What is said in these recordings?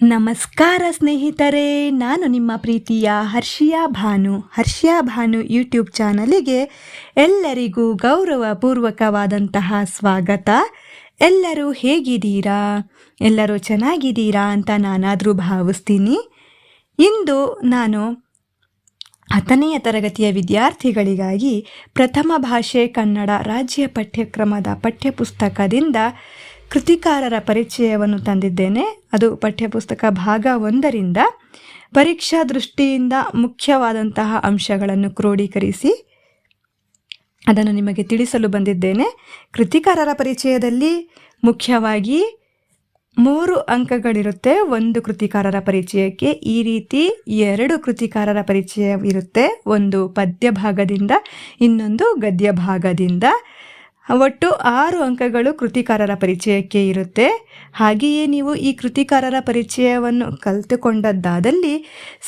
ನಮಸ್ಕಾರ ಸ್ನೇಹಿತರೆ, ನಾನು ನಿಮ್ಮ ಪ್ರೀತಿಯ ಹರ್ಷಿಯಾ ಭಾನು. ಹರ್ಷಿಯಾ ಭಾನು ಯೂಟ್ಯೂಬ್ ಚಾನಲಿಗೆ ಎಲ್ಲರಿಗೂ ಗೌರವಪೂರ್ವಕವಾದಂತಹ ಸ್ವಾಗತ. ಎಲ್ಲರೂ ಹೇಗಿದ್ದೀರಾ? ಎಲ್ಲರೂ ಚೆನ್ನಾಗಿದ್ದೀರಾ ಅಂತ ನಾನಾದರೂ ಭಾವಿಸ್ತೀನಿ. ಇಂದು ನಾನು ಹತ್ತನೆಯ ತರಗತಿಯ ವಿದ್ಯಾರ್ಥಿಗಳಿಗಾಗಿ ಪ್ರಥಮ ಭಾಷೆ ಕನ್ನಡ ರಾಜ್ಯ ಪಠ್ಯಕ್ರಮದ ಪಠ್ಯಪುಸ್ತಕದಿಂದ ಕೃತಿಕಾರರ ಪರಿಚಯವನ್ನು ತಂದಿದ್ದೇನೆ. ಅದು ಪಠ್ಯಪುಸ್ತಕ ಭಾಗ ಒಂದರಿಂದ ಪರೀಕ್ಷಾ ದೃಷ್ಟಿಯಿಂದ ಮುಖ್ಯವಾದಂತಹ ಅಂಶಗಳನ್ನು ಕ್ರೋಢೀಕರಿಸಿ ಅದನ್ನು ನಿಮಗೆ ತಿಳಿಸಲು ಬಂದಿದ್ದೇನೆ. ಕೃತಿಕಾರರ ಪರಿಚಯದಲ್ಲಿ ಮುಖ್ಯವಾಗಿ ಮೂರು ಅಂಕಗಳಿರುತ್ತೆ. ಒಂದು ಕೃತಿಕಾರರ ಪರಿಚಯಕ್ಕೆ ಈ ರೀತಿ ಎರಡು ಕೃತಿಕಾರರ ಪರಿಚಯ ಇರುತ್ತೆ. ಒಂದು ಪದ್ಯ ಭಾಗದಿಂದ ಇನ್ನೊಂದು ಗದ್ಯ ಭಾಗದಿಂದ ಒಟ್ಟು ಆರು ಅಂಕಗಳು ಕೃತಿಕಾರರ ಪರಿಚಯಕ್ಕೆ ಇರುತ್ತೆ. ಹಾಗೆಯೇ ನೀವು ಈ ಕೃತಿಕಾರರ ಪರಿಚಯವನ್ನು ಕಲಿತುಕೊಂಡದ್ದಾದಲ್ಲಿ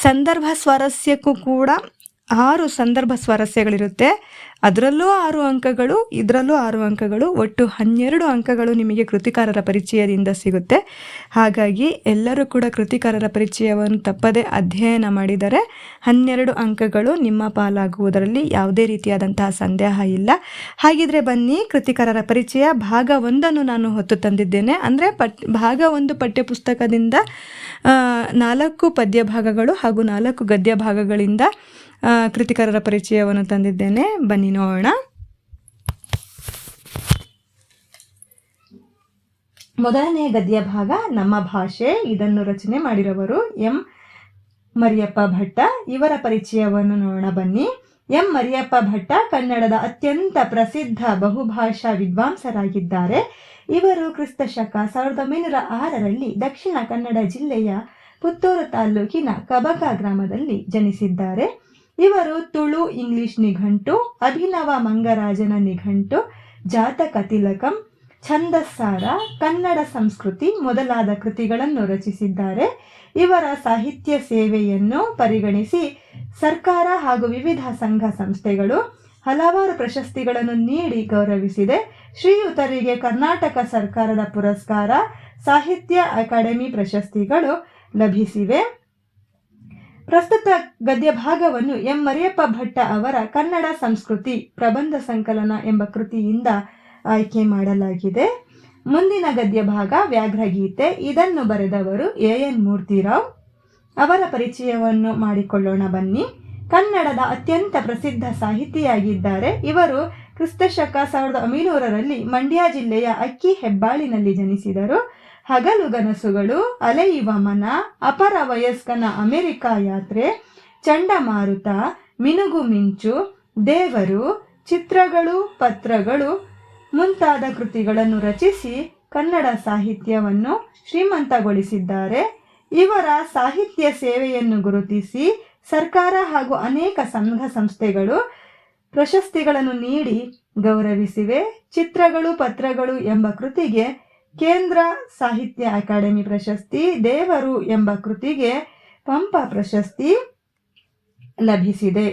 ಸಂದರ್ಭ ಸ್ವಾರಸ್ಯಕ್ಕೂ ಕೂಡ ಆರು ಸಂದರ್ಭ ಸ್ವಾರಸ್ಯಗಳಿರುತ್ತೆ. ಅದರಲ್ಲೂ ಆರು ಅಂಕಗಳು, ಇದರಲ್ಲೂ ಆರು ಅಂಕಗಳು, ಒಟ್ಟು ಹನ್ನೆರಡು ಅಂಕಗಳು ನಿಮಗೆ ಕೃತಿಕಾರರ ಪರಿಚಯದಿಂದ ಸಿಗುತ್ತೆ. ಹಾಗಾಗಿ ಎಲ್ಲರೂ ಕೂಡ ಕೃತಿಕಾರರ ಪರಿಚಯವನ್ನು ತಪ್ಪದೆ ಅಧ್ಯಯನ ಮಾಡಿದರೆ ಹನ್ನೆರಡು ಅಂಕಗಳು ನಿಮ್ಮ ಪಾಲಾಗುವುದರಲ್ಲಿ ಯಾವುದೇ ರೀತಿಯಾದಂತಹ ಸಂದೇಹ ಇಲ್ಲ. ಹಾಗಿದ್ರೆ ಬನ್ನಿ, ಕೃತಿಕಾರರ ಪರಿಚಯ ಭಾಗ ಒಂದನ್ನು ನಾನು ಹೊತ್ತು ತಂದಿದ್ದೇನೆ. ಅಂದರೆ ಪಟ್ ಭಾಗ ಒಂದು ಪಠ್ಯಪುಸ್ತಕದಿಂದ ನಾಲ್ಕು ಪದ್ಯ ಭಾಗಗಳು ಹಾಗೂ ನಾಲ್ಕು ಗದ್ಯ ಭಾಗಗಳಿಂದ ಕೃತಿಕಾರರ ಪರಿಚಯವನ್ನು ತಂದಿದ್ದೇನೆ. ಬನ್ನಿ ನೋಡೋಣ. ಮೊದಲನೆಯ ಗದ್ಯ ಭಾಗ ನಮ್ಮ ಭಾಷೆ. ಇದನ್ನು ರಚನೆ ಮಾಡಿರುವವರು ಎಂ. ಮರಿಯಪ್ಪ ಭಟ್ಟ. ಇವರ ಪರಿಚಯವನ್ನು ನೋಡೋಣ ಬನ್ನಿ. ಎಂ. ಮರಿಯಪ್ಪ ಭಟ್ಟ ಕನ್ನಡದ ಅತ್ಯಂತ ಪ್ರಸಿದ್ಧ ಬಹುಭಾಷಾ ವಿದ್ವಾಂಸರಾಗಿದ್ದಾರೆ. ಇವರು ಕ್ರಿಸ್ತ ಶಕ ಸಾವಿರದ ಒಂಬೈನೂರ ಆರರಲ್ಲಿ ದಕ್ಷಿಣ ಕನ್ನಡ ಜಿಲ್ಲೆಯ ಪುತ್ತೂರು ತಾಲೂಕಿನ ಕಬಕ ಗ್ರಾಮದಲ್ಲಿ ಜನಿಸಿದ್ದಾರೆ. ಇವರು ತುಳು ಇಂಗ್ಲಿಷ್ ನಿಘಂಟು, ಅಭಿನವ ಮಂಗರಾಜನ ನಿಘಂಟು, ಜಾತಕ ತಿಲಕಂ, ಛಂದಸ್ಸಾರ, ಕನ್ನಡ ಸಂಸ್ಕೃತಿ ಮೊದಲಾದ ಕೃತಿಗಳನ್ನು ರಚಿಸಿದ್ದಾರೆ. ಇವರ ಸಾಹಿತ್ಯ ಸೇವೆಯನ್ನು ಪರಿಗಣಿಸಿ ಸರ್ಕಾರ ಹಾಗೂ ವಿವಿಧ ಸಂಘ ಸಂಸ್ಥೆಗಳು ಹಲವಾರು ಪ್ರಶಸ್ತಿಗಳನ್ನು ನೀಡಿ ಗೌರವಿಸಿದೆ. ಶ್ರೀಯುತರಿಗೆ ಕರ್ನಾಟಕ ಸರ್ಕಾರದ ಪುರಸ್ಕಾರ, ಸಾಹಿತ್ಯ ಅಕಾಡೆಮಿ ಪ್ರಶಸ್ತಿಗಳು ಲಭಿಸಿವೆ. ಪ್ರಸ್ತುತ ಗದ್ಯ ಭಾಗವನ್ನು ಎಂ. ಮರಿಯಪ್ಪ ಭಟ್ಟ ಅವರ ಕನ್ನಡ ಸಂಸ್ಕೃತಿ ಪ್ರಬಂಧ ಸಂಕಲನ ಎಂಬ ಕೃತಿಯಿಂದ ಆಯ್ಕೆ ಮಾಡಲಾಗಿದೆ. ಮುಂದಿನ ಗದ್ಯ ಭಾಗ ವ್ಯಾಘ್ರಗೀತೆ. ಇದನ್ನು ಬರೆದವರು ಎ. ಎನ್. ಮೂರ್ತಿರಾವ್. ಅವರ ಪರಿಚಯವನ್ನು ಮಾಡಿಕೊಳ್ಳೋಣ ಬನ್ನಿ. ಕನ್ನಡದ ಅತ್ಯಂತ ಪ್ರಸಿದ್ಧ ಸಾಹಿತಿಯಾಗಿದ್ದಾರೆ. ಇವರು ಕ್ರಿಸ್ತಶಕ ಸಾವಿರದ ಒಂಬೈನೂರರಲ್ಲಿ ಮಂಡ್ಯ ಜಿಲ್ಲೆಯ ಅಕ್ಕಿ ಹೆಬ್ಬಾಳಿನಲ್ಲಿ ಜನಿಸಿದರು. ಹಗಲು ಗನಸುಗಳು ಅಲೆಯುವ ಮನ ಅಪರ ವಯಸ್ಕನ ಅಮೆರಿಕ ಯಾತ್ರೆ, ಚಂಡಮಾರುತ, ಮಿನುಗು ಮಿಂಚು, ದೇವರು, ಚಿತ್ರಗಳು, ಪತ್ರಗಳು ಮುಂತಾದ ಕೃತಿಗಳನ್ನು ರಚಿಸಿ ಕನ್ನಡ ಸಾಹಿತ್ಯವನ್ನು ಶ್ರೀಮಂತಗೊಳಿಸಿದ್ದಾರೆ. ಇವರ ಸಾಹಿತ್ಯ ಸೇವೆಯನ್ನು ಗುರುತಿಸಿ ಸರ್ಕಾರ ಹಾಗೂ ಅನೇಕ ಸಂಘ ಸಂಸ್ಥೆಗಳು ಪ್ರಶಸ್ತಿಗಳನ್ನು ನೀಡಿ ಗೌರವಿಸಿವೆ. ಚಿತ್ರಗಳು, ಪತ್ರಗಳು ಎಂಬ ಕೃತಿಗೆ ಕೇಂದ್ರ ಸಾಹಿತ್ಯ ಅಕಾಡೆಮಿ ಪ್ರಶಸ್ತಿ, ದೇವರು ಎಂಬ ಕೃತಿಗೆ ಪಂಪ ಪ್ರಶಸ್ತಿ ಲಭಿಸಿದೆ.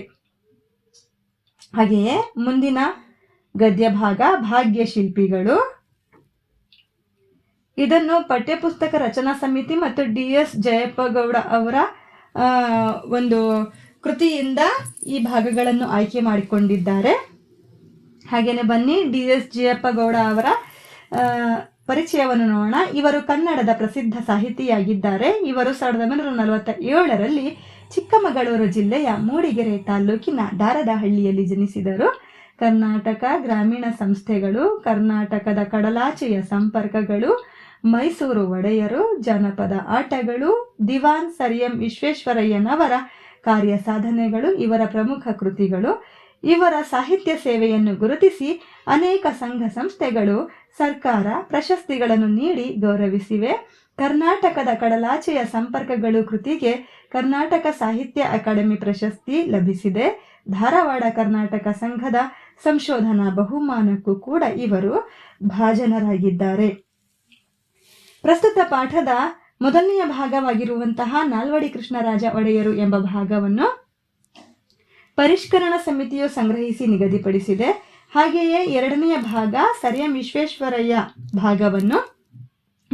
ಹಾಗೆಯೇ ಮುಂದಿನ ಗದ್ಯ ಭಾಗ ಭಾಗ್ಯ ಶಿಲ್ಪಿಗಳು ಇದನ್ನು ಪಠ್ಯಪುಸ್ತಕ ರಚನಾ ಸಮಿತಿ ಮತ್ತು ಡಿ ಎಸ್ ಜಯಪ್ಪ ಗೌಡ ಅವರ ಒಂದು ಕೃತಿಯಿಂದ ಈ ಭಾಗಗಳನ್ನು ಆಯ್ಕೆ ಮಾಡಿಕೊಂಡಿದ್ದಾರೆ. ಹಾಗೆಯೇ ಬನ್ನಿ ಡಿ ಎಸ್ ಜಯಪ್ಪ ಗೌಡ ಅವರ ಪರಿಚಯವನ್ನು ನೋಡೋಣ. ಇವರು ಕನ್ನಡದ ಪ್ರಸಿದ್ಧ ಸಾಹಿತಿಯಾಗಿದ್ದಾರೆ. ಇವರು ಸಾವಿರದ ಒಂಬೈನೂರ ನಲವತ್ತ ಏಳರಲ್ಲಿ ಚಿಕ್ಕಮಗಳೂರು ಜಿಲ್ಲೆಯ ಮೂಡಿಗೆರೆ ತಾಲೂಕಿನ ದಾರದಹಳ್ಳಿಯಲ್ಲಿ ಜನಿಸಿದರು. ಕರ್ನಾಟಕ ಗ್ರಾಮೀಣ ಸಂಸ್ಥೆಗಳು, ಕರ್ನಾಟಕದ ಕಡಲಾಚೆಯ ಸಂಪರ್ಕಗಳು, ಮೈಸೂರು ಒಡೆಯರು, ಜನಪದ ಆಟಗಳು, ದಿವಾನ್ ಸರ್ ಎಂ ವಿಶ್ವೇಶ್ವರಯ್ಯನವರ ಕಾರ್ಯ ಸಾಧನೆಗಳು, ಇವರ ಪ್ರಮುಖ ಕೃತಿಗಳು. ಇವರ ಸಾಹಿತ್ಯ ಸೇವೆಯನ್ನು ಗುರುತಿಸಿ ಅನೇಕ ಸಂಘ ಸಂಸ್ಥೆಗಳು ಸರ್ಕಾರ ಪ್ರಶಸ್ತಿಗಳನ್ನು ನೀಡಿ ಗೌರವಿಸಿವೆ. ಕರ್ನಾಟಕದ ಕಡಲಾಚೆಯ ಸಂಪರ್ಕಗಳು ಕೃತಿಗೆ ಕರ್ನಾಟಕ ಸಾಹಿತ್ಯ ಅಕಾಡೆಮಿ ಪ್ರಶಸ್ತಿ ಲಭಿಸಿದೆ. ಧಾರವಾಡ ಕರ್ನಾಟಕ ಸಂಘದ ಸಂಶೋಧನಾ ಬಹುಮಾನಕ್ಕೂ ಕೂಡ ಇವರು ಭಾಜನರಾಗಿದ್ದಾರೆ. ಪ್ರಸ್ತುತ ಪಾಠದ ಮೊದಲನೆಯ ಭಾಗವಾಗಿರುವಂತಹ ನಾಲ್ವಡಿ ಕೃಷ್ಣರಾಜ ಒಡೆಯರು ಎಂಬ ಭಾಗವನ್ನು ಪರಿಷ್ಕರಣ ಸಮಿತಿಯು ಸಂಗ್ರಹಿಸಿ ನಿಗದಿಪಡಿಸಿದೆ. ಹಾಗೆಯೇ ಎರಡನೆಯ ಭಾಗ ಸರ್ ಎಂ ವಿಶ್ವೇಶ್ವರಯ್ಯ ಭಾಗವನ್ನು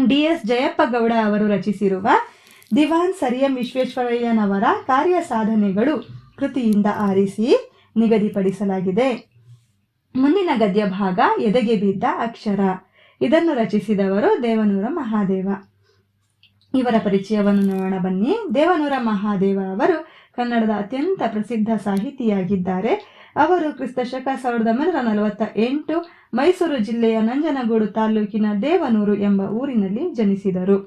ಡಿ ಎಸ್ ಜಯಪ್ಪ ಗೌಡ ಅವರು ರಚಿಸಿರುವ ದಿವಾನ್ ಸರಿಯಂ ವಿಶ್ವೇಶ್ವರಯ್ಯನವರ ಕಾರ್ಯ ಸಾಧನೆಗಳು ಕೃತಿಯಿಂದ ಆರಿಸಿ ನಿಗದಿಪಡಿಸಲಾಗಿದೆ. ಮುಂದಿನ ಗದ್ಯ ಭಾಗ ಎದೆಗೆ ಬಿದ್ದ ಅಕ್ಷರ. ಇದನ್ನು ರಚಿಸಿದವರು ದೇವನೂರ ಮಹಾದೇವ. ಇವರ ಪರಿಚಯವನ್ನು ನೋಡೋಣ ಬನ್ನಿ. ದೇವನೂರ ಮಹಾದೇವ ಅವರು ಕನ್ನಡದ ಅತ್ಯಂತ ಪ್ರಸಿದ್ಧ ಸಾಹಿತಿಯಾಗಿದ್ದಾರೆ. ಅವರು ಕ್ರಿಸ್ತ ಶಕ ಸಾವಿರದ ಒಂಬೈನೂರ ನಲವತ್ತ ಎಂಟು ಮೈಸೂರು ಜಿಲ್ಲೆಯ ನಂಜನಗೂಡು ತಾಲೂಕಿನ ದೇವನೂರು ಎಂಬ ಊರಿನಲ್ಲಿ ಜನಿಸಿದರು.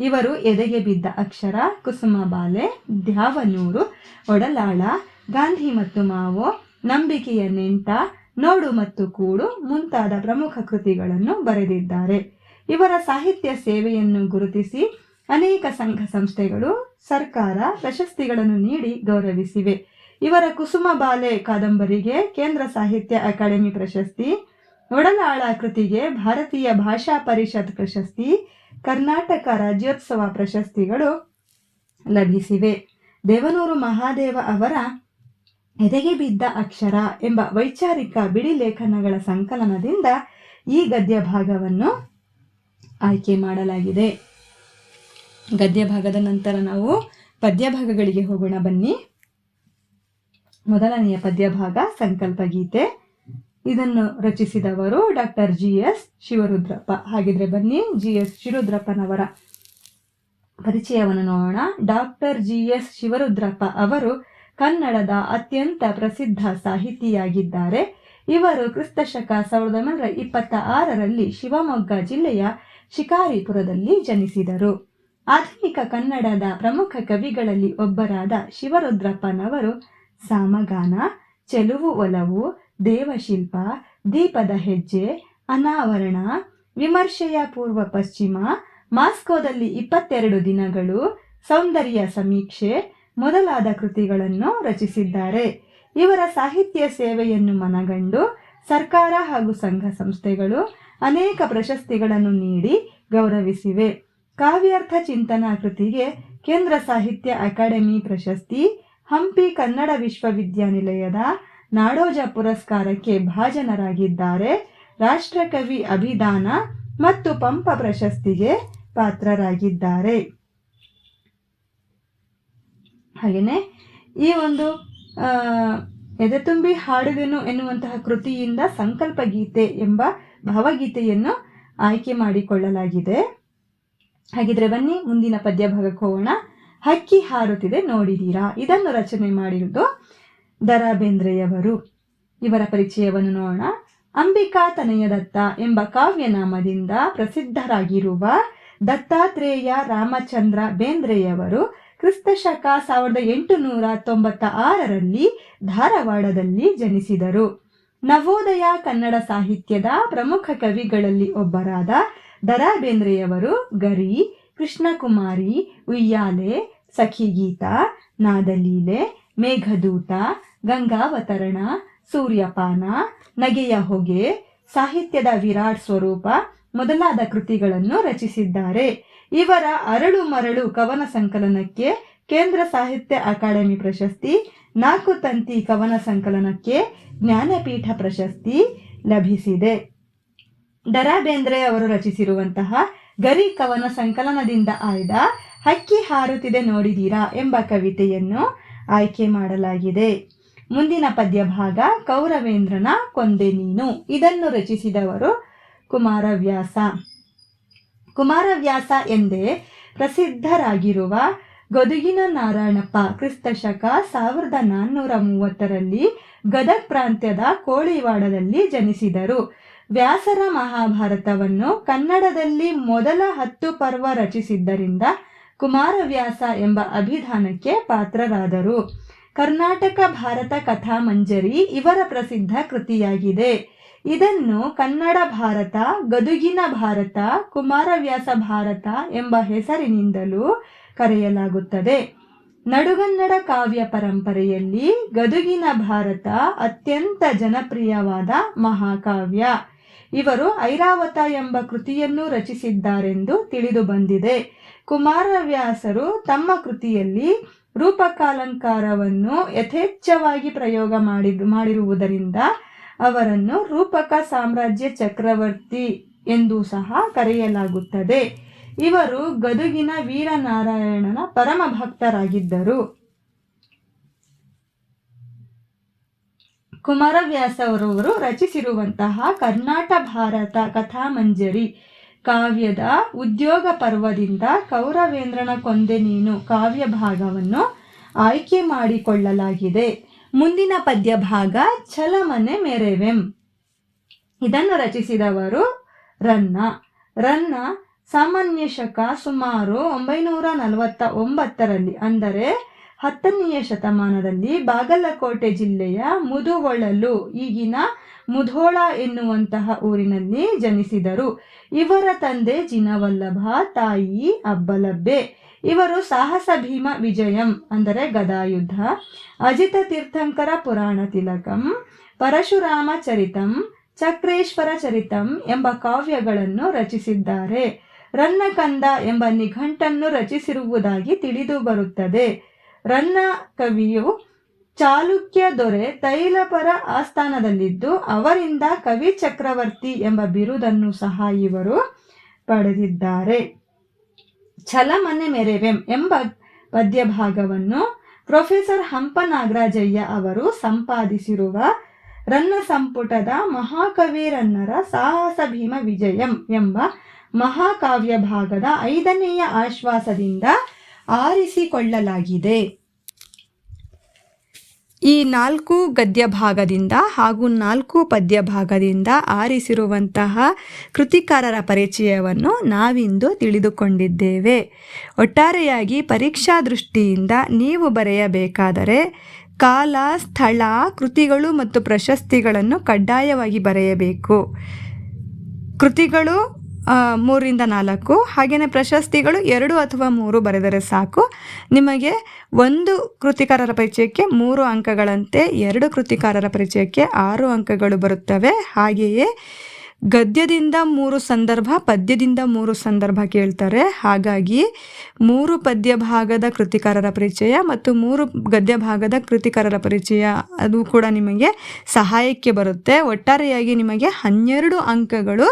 ಇವರು ಎದೆಗೆ ಬಿದ್ದ ಅಕ್ಷರ, ಕುಸುಮ ಬಾಲೆ, ದ್ಯಾವನೂರು, ಒಡಲಾಳ, ಗಾಂಧಿ ಮತ್ತು ಮಾವೋ, ನಂಬಿಕೆಯ ನೆಂಟ, ನೋಡು ಮತ್ತು ಕೂಡು ಮುಂತಾದ ಪ್ರಮುಖ ಕೃತಿಗಳನ್ನು ಬರೆದಿದ್ದಾರೆ. ಇವರ ಸಾಹಿತ್ಯ ಸೇವೆಯನ್ನು ಗುರುತಿಸಿ ಅನೇಕ ಸಂಘ ಸಂಸ್ಥೆಗಳು, ಸರ್ಕಾರ ಪ್ರಶಸ್ತಿಗಳನ್ನು ನೀಡಿ ಗೌರವಿಸಿವೆ. ಇವರ ಕುಸುಮ ಬಾಲೆ ಕಾದಂಬರಿಗೆ ಕೇಂದ್ರ ಸಾಹಿತ್ಯ ಅಕಾಡೆಮಿ ಪ್ರಶಸ್ತಿ, ಒಡಲಾಳ ಕೃತಿಗೆ ಭಾರತೀಯ ಭಾಷಾ ಪರಿಷತ್ ಪ್ರಶಸ್ತಿ, ಕರ್ನಾಟಕ ರಾಜ್ಯೋತ್ಸವ ಪ್ರಶಸ್ತಿಗಳು ಲಭಿಸಿವೆ. ದೇವನೂರು ಮಹಾದೇವ ಅವರ ಎದೆಗೆ ಬಿದ್ದ ಅಕ್ಷರ ಎಂಬ ವೈಚಾರಿಕ ಬಿಳಿ ಲೇಖನಗಳ ಸಂಕಲನದಿಂದ ಈ ಗದ್ಯ ಭಾಗವನ್ನು ಆಯ್ಕೆ ಮಾಡಲಾಗಿದೆ. ಗದ್ಯ ಭಾಗದ ನಂತರ ನಾವು ಪದ್ಯ ಭಾಗಗಳಿಗೆ ಹೋಗೋಣ ಬನ್ನಿ. ಮೊದಲನೆಯ ಪದ್ಯಭಾಗ ಸಂಕಲ್ಪ ಗೀತೆ. ಇದನ್ನು ರಚಿಸಿದವರು ಡಾಕ್ಟರ್ ಜಿ ಎಸ್ ಶಿವರುದ್ರಪ್ಪ. ಹಾಗಿದ್ರೆ ಬನ್ನಿ ಜಿ ಎಸ್ ಶಿವರುದ್ರಪ್ಪನವರ ಪರಿಚಯವನ್ನು ನೋಡೋಣ. ಡಾಕ್ಟರ್ ಜಿ ಎಸ್ ಶಿವರುದ್ರಪ್ಪ ಅವರು ಕನ್ನಡದ ಅತ್ಯಂತ ಪ್ರಸಿದ್ಧ ಸಾಹಿತಿಯಾಗಿದ್ದಾರೆ. ಇವರು ಕ್ರಿಸ್ತಶಕ ಸಾವಿರದ ಒಂಬೈನೂರ ಇಪ್ಪತ್ತ ಆರರಲ್ಲಿ ಶಿವಮೊಗ್ಗ ಜಿಲ್ಲೆಯ ಶಿಕಾರಿಪುರದಲ್ಲಿ ಜನಿಸಿದರು. ಆಧುನಿಕ ಕನ್ನಡದ ಪ್ರಮುಖ ಕವಿಗಳಲ್ಲಿ ಒಬ್ಬರಾದ ಶಿವರುದ್ರಪ್ಪನವರು ಸಾಮಗಾನ, ಚೆಲುವು ಒಲವು, ದೇವಶಿಲ್ಪ, ದೀಪದ ಹೆಜ್ಜೆ, ಅನಾವರಣ, ವಿಮರ್ಶೆಯ ಪೂರ್ವ ಪಶ್ಚಿಮ, ಮಾಸ್ಕೋದಲ್ಲಿ ಇಪ್ಪತ್ತೆರಡು ದಿನಗಳು, ಸೌಂದರ್ಯ ಸಮೀಕ್ಷೆ ಮೊದಲಾದ ಕೃತಿಗಳನ್ನು ರಚಿಸಿದ್ದಾರೆ. ಇವರ ಸಾಹಿತ್ಯ ಸೇವೆಯನ್ನು ಮನಗಂಡು ಸರ್ಕಾರ ಹಾಗೂ ಸಂಘ ಸಂಸ್ಥೆಗಳು ಅನೇಕ ಪ್ರಶಸ್ತಿಗಳನ್ನು ನೀಡಿ ಗೌರವಿಸಿವೆ. ಕಾವ್ಯಾರ್ಥ ಚಿಂತನಾ ಕೃತಿಗೆ ಕೇಂದ್ರ ಸಾಹಿತ್ಯ ಅಕಾಡೆಮಿ ಪ್ರಶಸ್ತಿ ಹಂಪಿ ಕನ್ನಡ ವಿಶ್ವವಿದ್ಯಾನಿಲಯದ ನಾಡೋಜ ಪುರಸ್ಕಾರಕ್ಕೆ ಭಾಜನರಾಗಿದ್ದಾರೆ. ರಾಷ್ಟ್ರಕವಿ ಅಭಿದಾನ ಮತ್ತು ಪಂಪ ಪ್ರಶಸ್ತಿಗೆ ಪಾತ್ರರಾಗಿದ್ದಾರೆ. ಹಾಗೆಯೇ ಈ ಒಂದು ಎದೆ ಎದೆತುಂಬಿ ಹಾಡುವೆನು ಎನ್ನುವಂತಹ ಕೃತಿಯಿಂದ ಸಂಕಲ್ಪ ಗೀತೆ ಎಂಬ ಭಾವಗೀತೆಯನ್ನು ಆಯ್ಕೆ ಮಾಡಿಕೊಳ್ಳಲಾಗಿದೆ. ಹಾಗಿದ್ರೆ ಬನ್ನಿ, ಮುಂದಿನ ಪದ್ಯ ಭಾಗಕ್ಕೆ ಹೋಗೋಣ. ಹಕ್ಕಿ ಹಾರುತ್ತಿದೆ, ನೋಡಿದೀರಾ? ಇದನ್ನು ರಚನೆ ಮಾಡಿರುವುದು ದರ ಬೇಂದ್ರೆಯವರು ಇವರ ಪರಿಚಯವನ್ನು ನೋಡೋಣ. ಅಂಬಿಕಾ ತನಯದತ್ತ ಎಂಬ ಕಾವ್ಯನಾಮದಿಂದ ಪ್ರಸಿದ್ಧರಾಗಿರುವ ದತ್ತಾತ್ರೇಯ ರಾಮಚಂದ್ರ ಬೇಂದ್ರೆಯವರು ಕ್ರಿಸ್ತಶಕ ಸಾವಿರದ ಎಂಟುನೂರ ತೊಂಬತ್ತ ಆರರಲ್ಲಿ ಧಾರವಾಡದಲ್ಲಿ ಜನಿಸಿದರು. ನವೋದಯ ಕನ್ನಡ ಸಾಹಿತ್ಯದ ಪ್ರಮುಖ ಕವಿಗಳಲ್ಲಿ ಒಬ್ಬರಾದ ದರಾ ಬೇಂದ್ರೆಯವರು ಗರಿ, ಕೃಷ್ಣಕುಮಾರಿ, ಉಯ್ಯಾಲೆ ಸಖಿಗೀತ, ನಾದಲೀಲೆ, ಮೇಘದೂತ, ಗಂಗಾವತರಣ, ಸೂರ್ಯಪಾನ, ನಗೆಯ ಹೊಗೆ, ಸಾಹಿತ್ಯದ ವಿರಾಟ್ ಸ್ವರೂಪ ಮೊದಲಾದ ಕೃತಿಗಳನ್ನು ರಚಿಸಿದ್ದಾರೆ. ಇವರ ಅರಳು ಮರಳು ಕವನ ಸಂಕಲನಕ್ಕೆ ಕೇಂದ್ರ ಸಾಹಿತ್ಯ ಅಕಾಡೆಮಿ ಪ್ರಶಸ್ತಿ, ನಾಲ್ಕು ತಂತಿ ಕವನ ಸಂಕಲನಕ್ಕೆ ಜ್ಞಾನಪೀಠ ಪ್ರಶಸ್ತಿ ಲಭಿಸಿದೆ. ದರಾ ಬೇಂದ್ರೆ ಅವರು ರಚಿಸಿರುವಂತಹ ಗರಿ ಕವನ ಸಂಕಲನದಿಂದ ಆಯ್ದ ಹಕ್ಕಿ ಹಾರುತ್ತಿದೆ ನೋಡಿದೀರಾ ಎಂಬ ಕವಿತೆಯನ್ನು ಆಯ್ಕೆ ಮಾಡಲಾಗಿದೆ. ಮುಂದಿನ ಪದ್ಯ ಭಾಗ ಕೌರವೇಂದ್ರನ ಕೊಂದೆ ನೀನು. ಇದನ್ನು ರಚಿಸಿದವರು ಕುಮಾರವ್ಯಾಸ. ಕುಮಾರವ್ಯಾಸ ಎಂದೇ ಪ್ರಸಿದ್ಧರಾಗಿರುವ ಗದುಗಿನ ನಾರಾಯಣಪ್ಪ ಕ್ರಿಸ್ತ ಶಕ ಸಾವಿರದ ನಾನ್ನೂರ ಮೂವತ್ತರಲ್ಲಿ ಗದಗ್ ಪ್ರಾಂತ್ಯದ ಕೋಳಿವಾಡದಲ್ಲಿ ಜನಿಸಿದರು. ವ್ಯಾಸರ ಮಹಾಭಾರತವನ್ನು ಕನ್ನಡದಲ್ಲಿ ಮೊದಲ ಹತ್ತು ಪರ್ವ ರಚಿಸಿದ್ದರಿಂದ ಕುಮಾರವ್ಯಾಸ ಎಂಬ ಅಭಿಧಾನಕ್ಕೆ ಪಾತ್ರರಾದರು. ಕರ್ನಾಟಕ ಭಾರತ ಕಥಾಮಂಜರಿ ಇವರ ಪ್ರಸಿದ್ಧ ಕೃತಿಯಾಗಿದೆ. ಇದನ್ನು ಕನ್ನಡ ಭಾರತ, ಗದುಗಿನ ಭಾರತ, ಕುಮಾರವ್ಯಾಸ ಭಾರತ ಎಂಬ ಹೆಸರಿನಿಂದಲೂ ಕರೆಯಲಾಗುತ್ತದೆ. ನಡುಗನ್ನಡ ಕಾವ್ಯ ಪರಂಪರೆಯಲ್ಲಿ ಗದುಗಿನ ಭಾರತ ಅತ್ಯಂತ ಜನಪ್ರಿಯವಾದ ಮಹಾಕಾವ್ಯ. ಇವರು ಐರಾವತ ಎಂಬ ಕೃತಿಯನ್ನು ರಚಿಸಿದ್ದಾರೆಂದು ತಿಳಿದು ಬಂದಿದೆ. ಕುಮಾರವ್ಯಾಸರು ತಮ್ಮ ಕೃತಿಯಲ್ಲಿ ರೂಪಕಾಲಂಕಾರವನ್ನು ಯಥೇಚ್ಛವಾಗಿ ಪ್ರಯೋಗ ಮಾಡಿ, ಮಾಡಿರುವುದರಿಂದ ಅವರನ್ನು ರೂಪಕ ಸಾಮ್ರಾಜ್ಯ ಚಕ್ರವರ್ತಿ ಎಂದು ಸಹ ಕರೆಯಲಾಗುತ್ತದೆ. ಇವರು ಗದುಗಿನ ವೀರನಾರಾಯಣನ ಪರಮ ಭಕ್ತರಾಗಿದ್ದರು ಕುಮಾರವ್ಯಾಸರವರು ರಚಿಸಿರುವಂತಹ ಕರ್ನಾಟ ಭಾರತ ಕಥಾಮಂಜರಿ ಕಾವ್ಯದ ಉದ್ಯೋಗ ಪರ್ವದಿಂದ ಕೌರವೇಂದ್ರನ ಕೊಂದೆ ನೀನು ಕಾವ್ಯ ಭಾಗವನ್ನು ಆಯ್ಕೆ ಮಾಡಿಕೊಳ್ಳಲಾಗಿದೆ. ಮುಂದಿನ ಪದ್ಯ ಭಾಗ ಛಲಮನೆ ಮೆರೆವೆಂ. ಇದನ್ನು ರಚಿಸಿದವರು ರನ್ನ. ರನ್ನ ಸಾಮಾನ್ಯ ಶಕ ಸುಮಾರು ಒಂಬೈನೂರ ನಲವತ್ತ ಒಂಬತ್ತರಲ್ಲಿ ಅಂದರೆ ಹತ್ತನೆಯ ಶತಮಾನದಲ್ಲಿ ಬಾಗಲಕೋಟೆ ಜಿಲ್ಲೆಯ ಮುದುವೊಳಲು ಈಗಿನ ಮುಧೋಳ ಎನ್ನುವಂತಹ ಊರಿನಲ್ಲಿ ಜನಿಸಿದರು. ಇವರ ತಂದೆ ಜಿನವಲ್ಲಭ ತಾಯಿ ಅಬ್ಬಲಬ್ಬೆ. ಇವರು ಸಾಹಸ ಭೀಮ ವಿಜಯಂ, ಅಂದರೆ ಗದಾಯುದ್ಧ, ಅಜಿತ ತೀರ್ಥಂಕರ ಪುರಾಣ ತಿಲಕಂ, ಪರಶುರಾಮ ಚರಿತಂ, ಚಕ್ರೇಶ್ವರ ಚರಿತಂ ಎಂಬ ಕಾವ್ಯಗಳನ್ನು ರಚಿಸಿದ್ದಾರೆ. ರನ್ನಕಂದ ಎಂಬ ನಿಘಂಟನ್ನು ರಚಿಸಿರುವುದಾಗಿ ತಿಳಿದು ಬರುತ್ತದೆ. ರನ್ನ ಕವಿಯು ಚಾಲುಕ್ಯ ದೊರೆ ತೈಲಪರ ಆಸ್ಥಾನದಲ್ಲಿದ್ದು ಅವರಿಂದ ಕವಿ ಚಕ್ರವರ್ತಿ ಎಂಬ ಬಿರುದನ್ನು ಸಹ ಇವರು ಪಡೆದಿದ್ದಾರೆ. ಛಲಮನೆ ಮೆರೆವೆಂ ಎಂಬ ಪದ್ಯ ಭಾಗವನ್ನು ಪ್ರೊಫೆಸರ್ ಹಂಪ ನಾಗರಾಜಯ್ಯ ಅವರು ಸಂಪಾದಿಸಿರುವ ರನ್ನ ಸಂಪುಟದ ಮಹಾಕವಿ ರನ್ನರ ಸಾಹಸ ಭೀಮ ವಿಜಯಂ ಎಂಬ ಮಹಾಕಾವ್ಯ ಭಾಗದ ಐದನೆಯ ಆಶ್ವಾಸದಿಂದ ಆರಿಸಿಕೊಳ್ಳಲಾಗಿದೆ. ಈ ನಾಲ್ಕು ಗದ್ಯ ಭಾಗದಿಂದ ಹಾಗೂ ನಾಲ್ಕು ಪದ್ಯ ಭಾಗದಿಂದ ಆರಿಸಿರುವಂತಹ ಕೃತಿಕಾರರ ಪರಿಚಯವನ್ನು ನಾವಿಂದು ತಿಳಿದುಕೊಂಡಿದ್ದೇವೆ. ಒಟ್ಟಾರೆಯಾಗಿ ಪರೀಕ್ಷಾ ದೃಷ್ಟಿಯಿಂದ ನೀವು ಬರೆಯಬೇಕಾದರೆ ಕಾಲ, ಸ್ಥಳ, ಕೃತಿಗಳು ಮತ್ತು ಪ್ರಶಸ್ತಿಗಳನ್ನು ಕಡ್ಡಾಯವಾಗಿ ಬರೆಯಬೇಕು. ಕೃತಿಗಳು ಮೂರಿಂದ ನಾಲ್ಕು. ಹಾಗೆಯೇ ಪ್ರಶಸ್ತಿಗಳು ಎರಡು ಅಥವಾ ಮೂರು ಬರೆದರೆ ಸಾಕು. ನಿಮಗೆ ಒಂದು ಕೃತಿಕಾರರ ಪರಿಚಯಕ್ಕೆ ಮೂರು ಅಂಕಗಳಂತೆ ಎರಡು ಕೃತಿಕಾರರ ಪರಿಚಯಕ್ಕೆ ಆರು ಅಂಕಗಳು ಬರುತ್ತವೆ. ಹಾಗೆಯೇ ಗದ್ಯದಿಂದ ಮೂರು ಸಂದರ್ಭ, ಪದ್ಯದಿಂದ ಮೂರು ಸಂದರ್ಭ ಕೇಳ್ತಾರೆ. ಹಾಗಾಗಿ ಮೂರು ಪದ್ಯ ಭಾಗದ ಕೃತಿಕಾರರ ಪರಿಚಯ ಮತ್ತು ಮೂರು ಗದ್ಯ ಭಾಗದ ಕೃತಿಕಾರರ ಪರಿಚಯ ಅದು ಕೂಡ ನಿಮಗೆ ಸಹಾಯಕ್ಕೆ ಬರುತ್ತೆ. ಒಟ್ಟಾರೆಯಾಗಿ ನಿಮಗೆ ಹನ್ನೆರಡು ಅಂಕಗಳು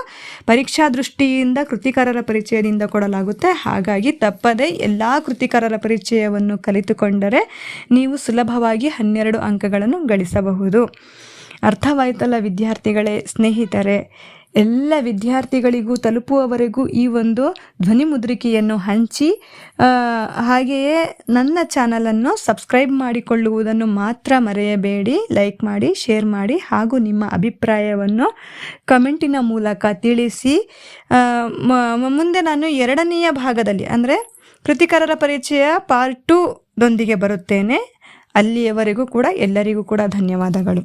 ಪರೀಕ್ಷಾ ದೃಷ್ಟಿಯಿಂದ ಕೃತಿಕಾರರ ಪರಿಚಯದಿಂದ ಕೊಡಲಾಗುತ್ತೆ. ಹಾಗಾಗಿ ತಪ್ಪದೆ ಎಲ್ಲ ಕೃತಿಕಾರರ ಪರಿಚಯವನ್ನು ಕಲಿತುಕೊಂಡರೆ ನೀವು ಸುಲಭವಾಗಿ ಹನ್ನೆರಡು ಅಂಕಗಳನ್ನು ಗಳಿಸಬಹುದು. ಅರ್ಥವಾಯ್ತಲ್ಲ ವಿದ್ಯಾರ್ಥಿಗಳೇ ಸ್ನೇಹಿತರೆ? ಎಲ್ಲ ವಿದ್ಯಾರ್ಥಿಗಳಿಗೂ ತಲುಪುವವರೆಗೂ ಈ ಒಂದು ಧ್ವನಿ ಮುದ್ರಿಕೆಯನ್ನು ಹಂಚಿ ಹಾಗೆಯೇ ನನ್ನ ಚಾನಲನ್ನು ಸಬ್ಸ್ಕ್ರೈಬ್ ಮಾಡಿಕೊಳ್ಳುವುದನ್ನು ಮಾತ್ರ ಮರೆಯಬೇಡಿ. ಲೈಕ್ ಮಾಡಿ, ಶೇರ್ ಮಾಡಿ, ಹಾಗೂ ನಿಮ್ಮ ಅಭಿಪ್ರಾಯವನ್ನು ಕಮೆಂಟಿನ ಮೂಲಕ ತಿಳಿಸಿ. ಮುಂದೆ ನಾನು ಎರಡನೆಯ ಭಾಗದಲ್ಲಿ, ಅಂದರೆ ಕೃತಿಕರರ ಪರಿಚಯ ಪಾರ್ಟ್ ಟೂದೊಂದಿಗೆ ಬರುತ್ತೇನೆ. ಅಲ್ಲಿಯವರೆಗೂ ಕೂಡ ಎಲ್ಲರಿಗೂ ಕೂಡ ಧನ್ಯವಾದಗಳು.